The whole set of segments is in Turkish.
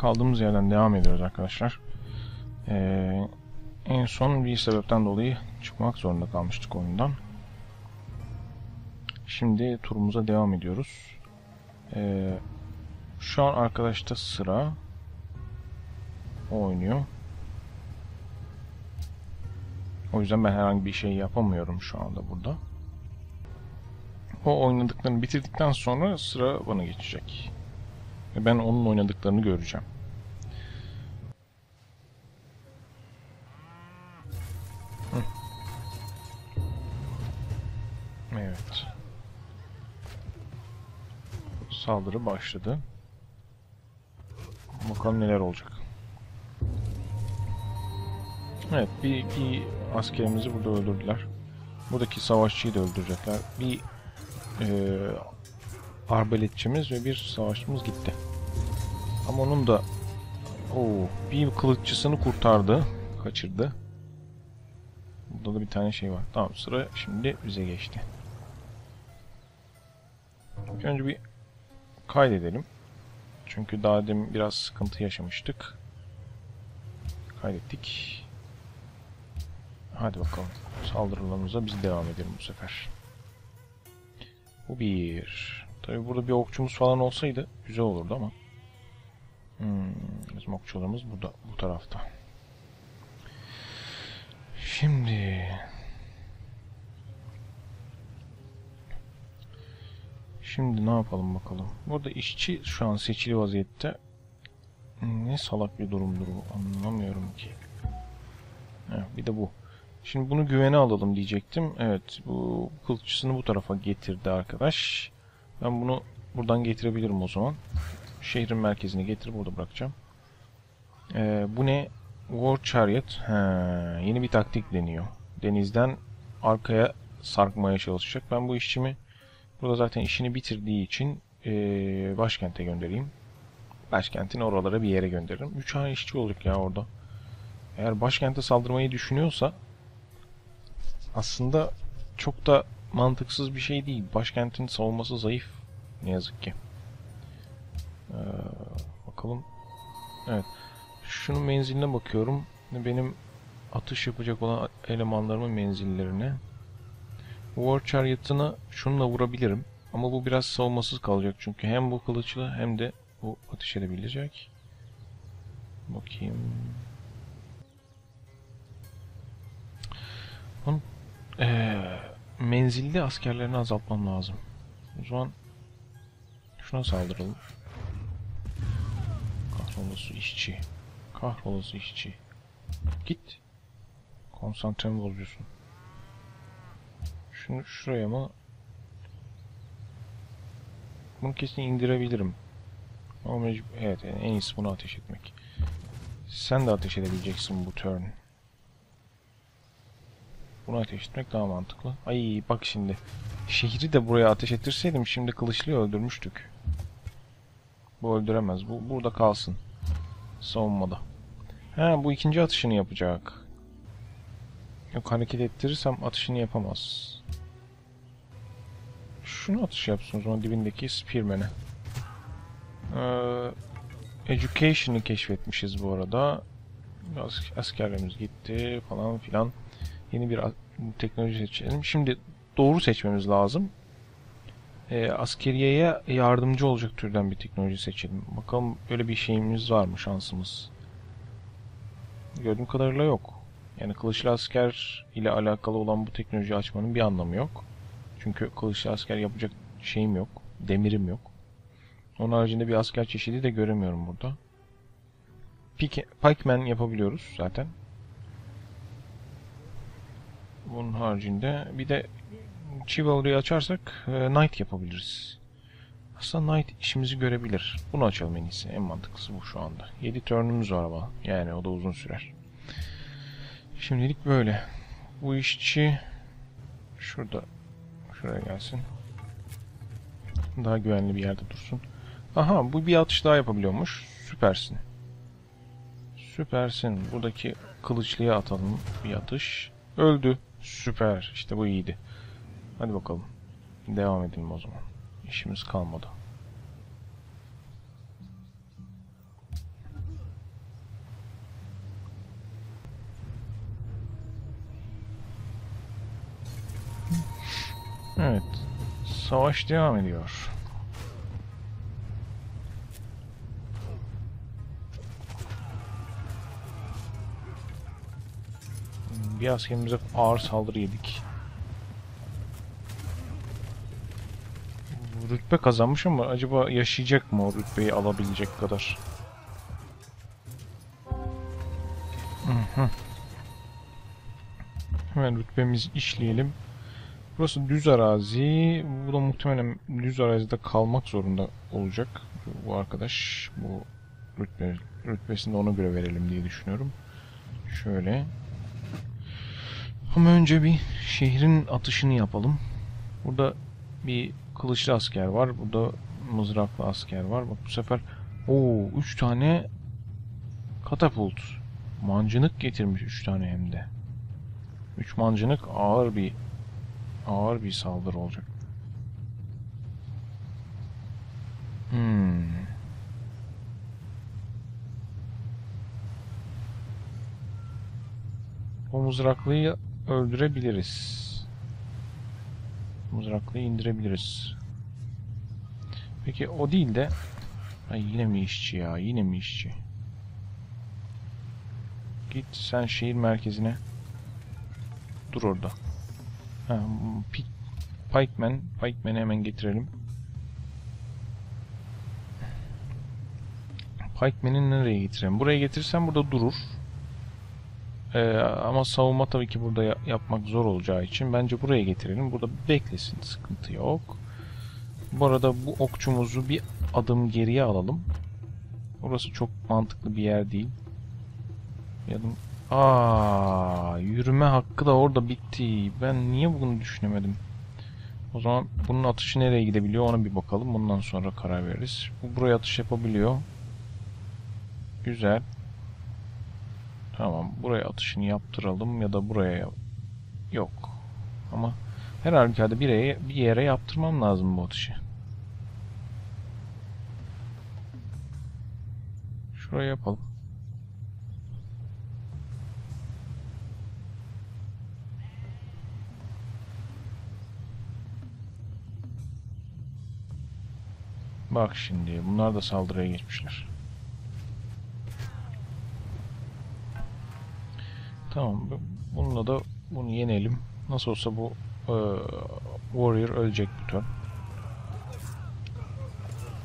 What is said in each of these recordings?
kaldığımız yerden devam ediyoruz arkadaşlar. Ee, en son bir sebepten dolayı çıkmak zorunda kalmıştık oyundan. Şimdi turumuza devam ediyoruz. Ee, şu an arkadaşta sıra. Oynuyor. O yüzden ben herhangi bir şey yapamıyorum şu anda burada. O oynadıklarını bitirdikten sonra sıra bana geçecek. Ve ben onun oynadıklarını göreceğim. Saldırı başladı. Bakalım neler olacak. Evet, bir, bir askerimizi burada öldürdüler. Buradaki savaşçıyı da öldürecekler. Bir e, arbaletçimiz ve bir savaşçımız gitti. Ama onun da o bir kılıççısını kurtardı, kaçırdı. Burada da bir tane şey var. Tamam sıra şimdi bize geçti. Önce bir kaydedelim. Çünkü daha demin biraz sıkıntı yaşamıştık. Kaydettik. Hadi bakalım. Saldırılarımıza biz devam edelim bu sefer. Bu bir. Tabi burada bir okçumuz falan olsaydı güzel olurdu ama. Hmm, bizim okçularımız burada, bu tarafta. Şimdi... Şimdi ne yapalım bakalım. Burada işçi şu an seçili vaziyette. Ne salak bir durumdur bu anlamıyorum ki. Heh, bir de bu. Şimdi bunu güvene alalım diyecektim. Evet bu kılıççısını bu tarafa getirdi arkadaş. Ben bunu buradan getirebilirim o zaman. Şehrin merkezine getirip burada bırakacağım. Ee, bu ne? War Chariot. He, yeni bir taktik deniyor. Denizden arkaya sarkmaya çalışacak. Ben bu işçimi burada zaten işini bitirdiği için ee, başkente göndereyim. Başkentin oralara bir yere gönderirim. 3 tane işçi olacak ya orada. Eğer başkente saldırmayı düşünüyorsa aslında çok da mantıksız bir şey değil. Başkentin savunması zayıf. Ne yazık ki. Ee, bakalım. Evet. Şunun menziline bakıyorum. Benim atış yapacak olan elemanlarımın menzillerine. War Chariot'ını şununla vurabilirim. Ama bu biraz savunmasız kalacak çünkü hem bu kılıçlı hem de bu ateş edebilecek. Bakayım. Onun ee, menzilli askerlerini azaltmam lazım. O zaman şuna saldıralım. Kahrolası işçi. Kahrolası işçi. Git. Konsantremi bozuyorsun. Şunu şuraya mı? Bunu kesin indirebilirim. Ama mecbur, evet yani en iyisi bunu ateş etmek. Sen de ateş edebileceksin bu turn. Bunu ateş etmek daha mantıklı. Ay bak şimdi. Şehri de buraya ateş ettirseydim şimdi kılıçlıyı öldürmüştük. Bu öldüremez. Bu burada kalsın. Savunmada. Ha bu ikinci atışını yapacak. Yok hareket ettirirsem atışını yapamaz. Şunu atış yapsın o zaman dibindeki Spearman'e. Ee, Education'ı keşfetmişiz bu arada. As askerlerimiz gitti falan filan. Yeni bir teknoloji seçelim. Şimdi doğru seçmemiz lazım. E, askeriyeye yardımcı olacak türden bir teknoloji seçelim. Bakalım öyle bir şeyimiz var mı şansımız. Gördüğüm kadarıyla yok. Yani kılıçlı asker ile alakalı olan bu teknoloji açmanın bir anlamı yok. Çünkü kılıçlı asker yapacak şeyim yok. Demirim yok. Onun haricinde bir asker çeşidi de göremiyorum burada. Pikeman yapabiliyoruz zaten. Bunun haricinde bir de Chivalry'i açarsak e, Knight yapabiliriz. Aslında Knight işimizi görebilir. Bunu açalım en iyisi. En mantıklısı bu şu anda. 7 turnumuz var ama. Yani o da uzun sürer. Şimdilik böyle. Bu işçi şurada şuraya gelsin. Daha güvenli bir yerde dursun. Aha bu bir atış daha yapabiliyormuş. Süpersin. Süpersin. Buradaki kılıçlıya atalım bir atış. Öldü. Süper. İşte bu iyiydi. Hadi bakalım. Devam edelim o zaman. İşimiz kalmadı. Evet. Savaş devam ediyor. Bir askerimize ağır saldırı yedik. Rütbe kazanmış ama acaba yaşayacak mı o rütbeyi alabilecek kadar? Hı hı. Hemen rütbemizi işleyelim. Burası düz arazi. Bu da muhtemelen düz arazide kalmak zorunda olacak. Bu arkadaş bu rütbe, rütbesini ona göre verelim diye düşünüyorum. Şöyle. Ama önce bir şehrin atışını yapalım. Burada bir kılıçlı asker var. Burada mızraklı asker var. Bak bu sefer o 3 tane katapult. Mancınık getirmiş 3 tane hem de. 3 mancınık ağır bir ağır bir saldırı olacak. Hmm. O mızraklıyı öldürebiliriz. Mızraklıyı indirebiliriz. Peki o değil de Ay yine mi işçi ya? Yine mi işçi? Git sen şehir merkezine. Dur orada. Ha, Pi Pikeman. Pikeman'i hemen getirelim. Pikeman'i nereye getireyim? Buraya getirsem burada durur. Ee, ama savunma tabii ki burada ya- yapmak zor olacağı için bence buraya getirelim. Burada beklesin. Sıkıntı yok. Bu arada bu okçumuzu bir adım geriye alalım. Burası çok mantıklı bir yer değil. Bir adım... Aa, yürüme hakkı da orada bitti. Ben niye bunu düşünemedim? O zaman bunun atışı nereye gidebiliyor ona bir bakalım. Bundan sonra karar veririz. Bu buraya atış yapabiliyor. Güzel. Tamam. Buraya atışını yaptıralım ya da buraya yok. Ama her halükarda bir yere, bir yere yaptırmam lazım bu atışı. Şuraya yapalım. Bak şimdi bunlar da saldırıya geçmişler. Tamam bu- bununla da bunu yenelim. Nasıl olsa bu eee, Warrior ölecek bu turn.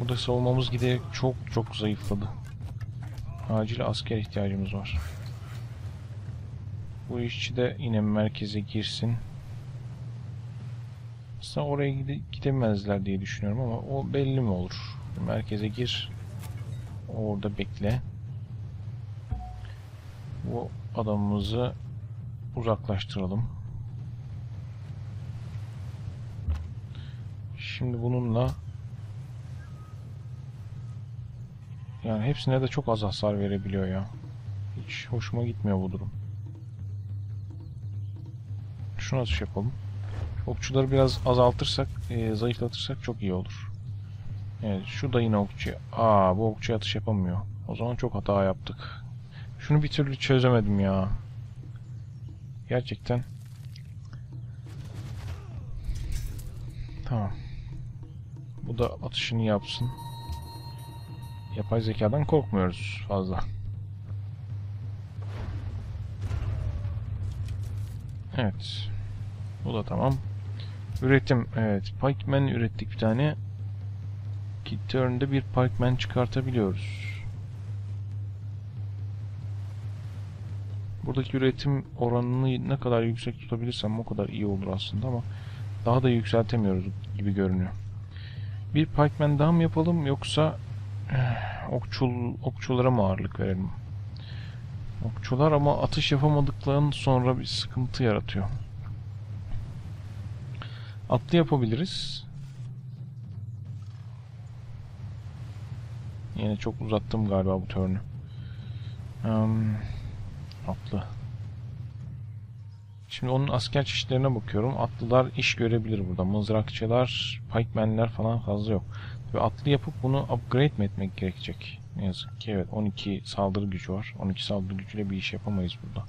Burada savunmamız giderek çok çok zayıfladı. Acil asker ihtiyacımız var. Bu işçi de yine merkeze girsin. Aslında oraya gide gidemezler diye düşünüyorum ama o belli mi olur? Merkeze gir. Orada bekle. Bu adamımızı uzaklaştıralım. Şimdi bununla yani hepsine de çok az hasar verebiliyor ya. Hiç hoşuma gitmiyor bu durum. Şunu atış yapalım. Okçuları biraz azaltırsak, e, zayıflatırsak çok iyi olur. Evet, şu da yine okçu. Aa, bu okçu atış yapamıyor. O zaman çok hata yaptık. Şunu bir türlü çözemedim ya. Gerçekten. Tamam. Bu da atışını yapsın. Yapay zekadan korkmuyoruz fazla. Evet. Bu da tamam. Üretim. Evet. Pikeman ürettik bir tane. Ki turn'da bir Pikeman çıkartabiliyoruz. Buradaki üretim oranını ne kadar yüksek tutabilirsem o kadar iyi olur aslında ama daha da yükseltemiyoruz gibi görünüyor. Bir pikeman daha mı yapalım yoksa eh, okçul okçulara mı ağırlık verelim? Okçular ama atış yapamadıklarının sonra bir sıkıntı yaratıyor. Atlı yapabiliriz. Yine çok uzattım galiba bu turn'ü. Um, Atlı. Şimdi onun asker çeşitlerine bakıyorum. Atlılar iş görebilir burada. Mızrakçılar, pikemenler falan fazla yok. Ve atlı yapıp bunu upgrade mi etmek gerekecek? Ne yazık ki evet 12 saldırı gücü var. 12 saldırı gücüyle bir iş yapamayız burada.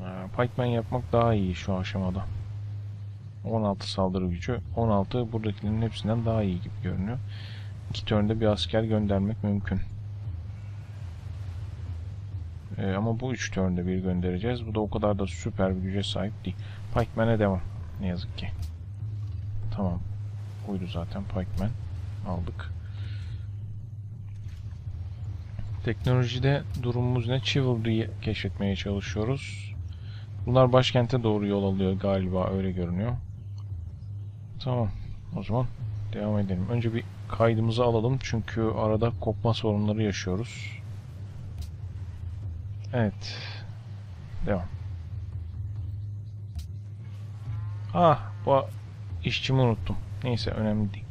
Ee, Pikeman yapmak daha iyi şu aşamada. 16 saldırı gücü. 16 buradakilerin hepsinden daha iyi gibi görünüyor. İki turnde bir asker göndermek mümkün. Ee, ama bu 3 turnde bir göndereceğiz. Bu da o kadar da süper bir güce sahip değil. Pikeman'e devam. Ne yazık ki. Tamam. Buydu zaten Pikeman. Aldık. Teknolojide durumumuz ne? Chivalry'yi keşfetmeye çalışıyoruz. Bunlar başkente doğru yol alıyor galiba öyle görünüyor. Tamam. O zaman devam edelim. Önce bir kaydımızı alalım çünkü arada kopma sorunları yaşıyoruz. Evet. Devam. Ah bu işçimi unuttum. Neyse önemli değil.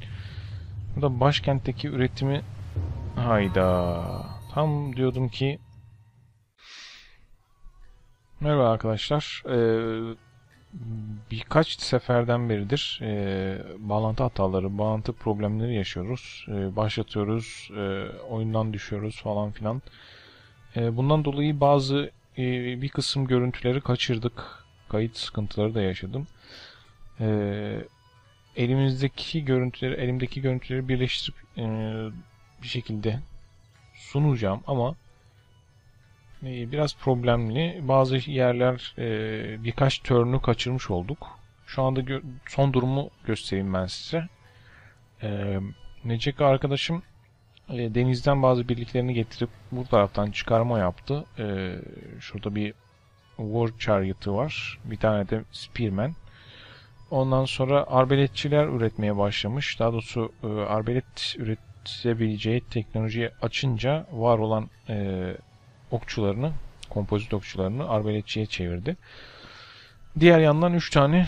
Bu da başkentteki üretimi hayda. Tam diyordum ki Merhaba arkadaşlar. Ee, birkaç seferden beridir e, bağlantı hataları, bağlantı problemleri yaşıyoruz. E, başlatıyoruz, e, oyundan düşüyoruz falan filan. E, bundan dolayı bazı e, bir kısım görüntüleri kaçırdık. Kayıt sıkıntıları da yaşadım. E, elimizdeki görüntüleri, elimdeki görüntüleri birleştirip e, bir şekilde sunacağım ama biraz problemli. Bazı yerler e, birkaç turn'u kaçırmış olduk. Şu anda son durumu göstereyim ben size. E, Necek arkadaşım e, denizden bazı birliklerini getirip bu taraftan çıkarma yaptı. E, şurada bir War Chariot'ı var. Bir tane de Spearman. Ondan sonra arbeletçiler üretmeye başlamış. Daha doğrusu e, arbelet üretebileceği teknolojiyi açınca var olan e, okçularını, kompozit okçularını arbeletçiye çevirdi. Diğer yandan 3 tane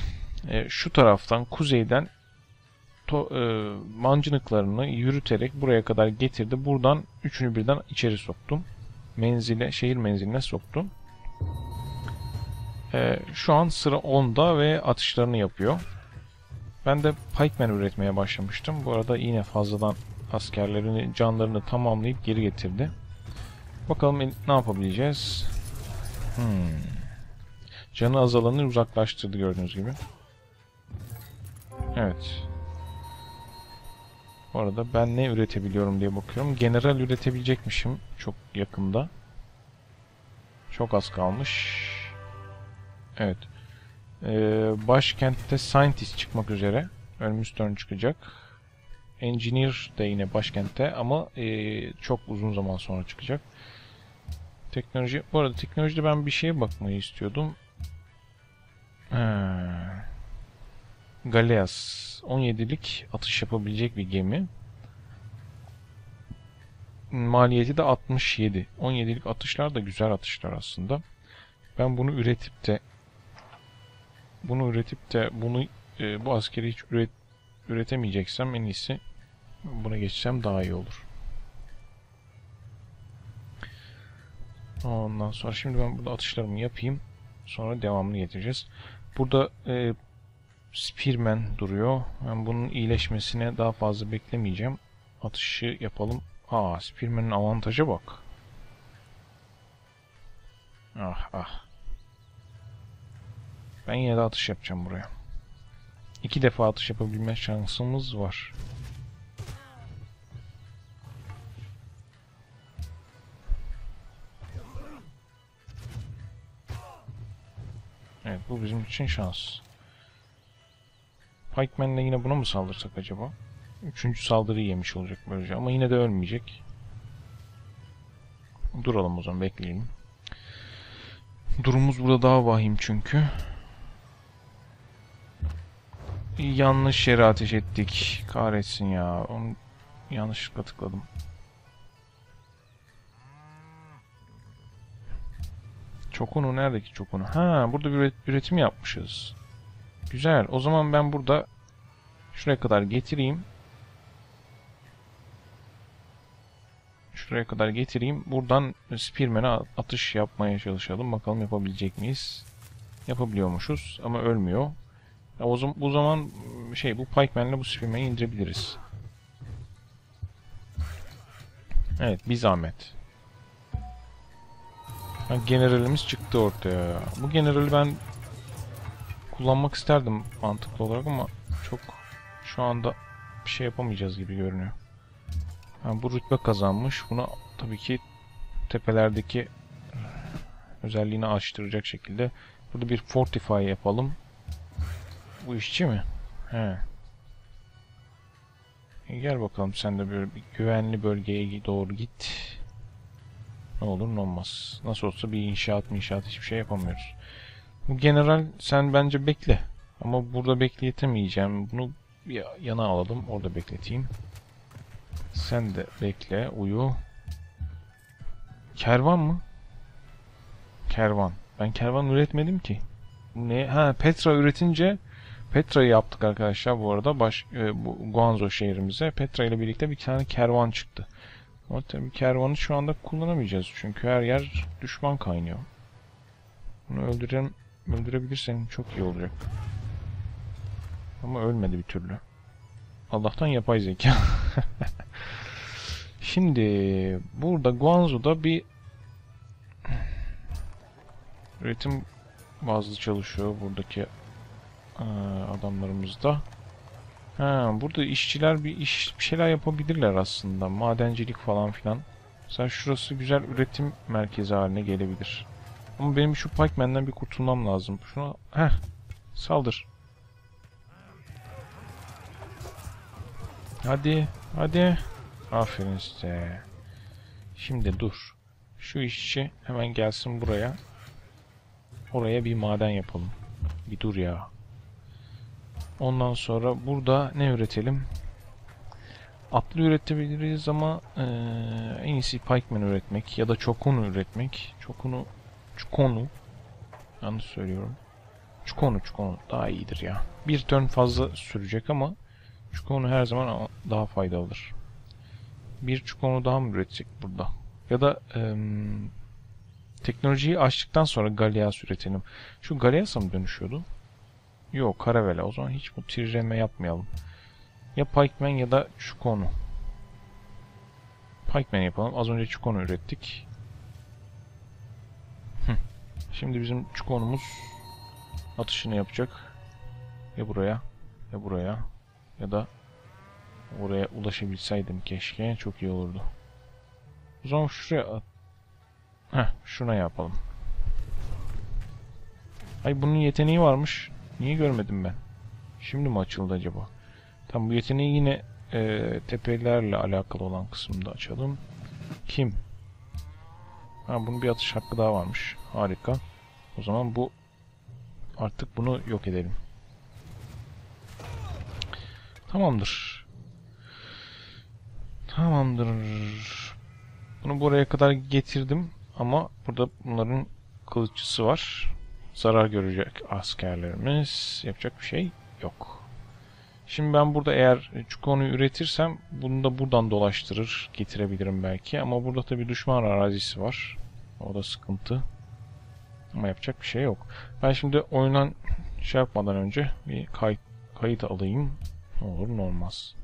e, şu taraftan kuzeyden to, e, mancınıklarını yürüterek buraya kadar getirdi. Buradan üçünü birden içeri soktum. Menzile, şehir menziline soktum. E, şu an sıra 10'da ve atışlarını yapıyor. Ben de pikeman üretmeye başlamıştım. Bu arada yine fazladan askerlerini, canlarını tamamlayıp geri getirdi. Bakalım ne yapabileceğiz. Hmm. Canı azalanı uzaklaştırdı gördüğünüz gibi. Evet. Bu arada ben ne üretebiliyorum diye bakıyorum. General üretebilecekmişim çok yakında. Çok az kalmış. Evet. Ee, başkentte Scientist çıkmak üzere. Önümüz turn çıkacak. Engineer de yine başkentte ama e, çok uzun zaman sonra çıkacak. Teknoloji. Bu arada teknolojide ben bir şeye bakmayı istiyordum. He. Galeas. 17'lik atış yapabilecek bir gemi. Maliyeti de 67. 17'lik atışlar da güzel atışlar aslında. Ben bunu üretip de bunu üretip de bunu e, bu askeri hiç üret, üretemeyeceksem en iyisi buna geçsem daha iyi olur. Ondan sonra şimdi ben burada atışlarımı yapayım. Sonra devamını getireceğiz. Burada e, Spearman duruyor. Ben bunun iyileşmesine daha fazla beklemeyeceğim. Atışı yapalım. Aa Spearman'ın avantajı bak. Ah ah. Ben yine de atış yapacağım buraya. İki defa atış yapabilme şansımız var. Evet bu bizim için şans. Pikeman'le yine buna mı saldırsak acaba? Üçüncü saldırıyı yemiş olacak böylece ama yine de ölmeyecek. Duralım o zaman bekleyelim. Durumumuz burada daha vahim çünkü. Yanlış yere ateş ettik. Kahretsin ya. Onu yanlışlıkla tıkladım. Çokunu neredeki çokunu? Ha burada bir üretim yapmışız. Güzel. O zaman ben burada şuraya kadar getireyim. Şuraya kadar getireyim. Buradan Spearman'e atış yapmaya çalışalım. Bakalım yapabilecek miyiz? Yapabiliyormuşuz ama ölmüyor. O zaman, bu zaman şey bu Pikeman'le bu Spearman'i indirebiliriz. Evet bir zahmet. Generalimiz çıktı ortaya. Bu generali ben kullanmak isterdim mantıklı olarak ama çok şu anda bir şey yapamayacağız gibi görünüyor. Yani bu rütbe kazanmış. Buna tabii ki tepelerdeki özelliğini açtıracak şekilde burada bir fortify yapalım. Bu işçi mi? He. E gel bakalım sen de böyle bir güvenli bölgeye doğru git. Ne olur ne olmaz. Nasıl olsa bir inşaat mı inşaat hiçbir şey yapamıyoruz. Bu general sen bence bekle. Ama burada bekletemeyeceğim. Bunu bir yana alalım. Orada bekleteyim. Sen de bekle. Uyu. Kervan mı? Kervan. Ben kervan üretmedim ki. Ne? Ha Petra üretince Petra'yı yaptık arkadaşlar bu arada. Baş, e, bu Guangzhou şehrimize. Petra ile birlikte bir tane kervan çıktı. Ama tabii kervanı şu anda kullanamayacağız. Çünkü her yer düşman kaynıyor. Bunu öldüren, öldürebilirsen çok iyi olacak. Ama ölmedi bir türlü. Allah'tan yapay zeka. Şimdi burada Guangzhou'da bir üretim bazlı çalışıyor buradaki adamlarımız da. Ha, burada işçiler bir iş bir şeyler yapabilirler aslında. Madencilik falan filan. Mesela şurası güzel üretim merkezi haline gelebilir. Ama benim şu Pikeman'den bir kurtulmam lazım. Şuna heh saldır. Hadi, hadi. Aferin size. Şimdi dur. Şu işçi hemen gelsin buraya. Oraya bir maden yapalım. Bir dur ya. Ondan sonra burada ne üretelim? Atlı üretebiliriz ama eee, en iyisi pikeman üretmek ya da çokunu üretmek. Çokunu, çukonu. Yanlış söylüyorum. Çukonu, çukonu daha iyidir ya. Bir turn fazla sürecek ama çukonu her zaman daha faydalıdır. Bir çukonu daha mı üretecek burada? Ya da em, teknolojiyi açtıktan sonra Galeas üretelim. Şu Galeas'a mı dönüşüyordu? Yok Karavela. O zaman hiç bu titreme yapmayalım. Ya Pikeman ya da Chukonu. Pikeman yapalım. Az önce Chukonu ürettik. Şimdi bizim Chukonumuz atışını yapacak. Ya buraya ya buraya ya da oraya ulaşabilseydim keşke çok iyi olurdu. O zaman şuraya at. Heh, şuna yapalım. Ay bunun yeteneği varmış. Niye görmedim ben? Şimdi mi açıldı acaba? Tam bu yeteneği yine e, tepelerle alakalı olan kısımda açalım. Kim? Ha bunun bir atış hakkı daha varmış. Harika. O zaman bu artık bunu yok edelim. Tamamdır. Tamamdır. Bunu buraya kadar getirdim ama burada bunların kılıççısı var. Zarar görecek askerlerimiz. Yapacak bir şey yok. Şimdi ben burada eğer çukonu üretirsem bunu da buradan dolaştırır getirebilirim belki. Ama burada tabi düşman arazisi var. O da sıkıntı. Ama yapacak bir şey yok. Ben şimdi oyundan şey yapmadan önce bir kay kayıt alayım. Ne olur ne olmaz.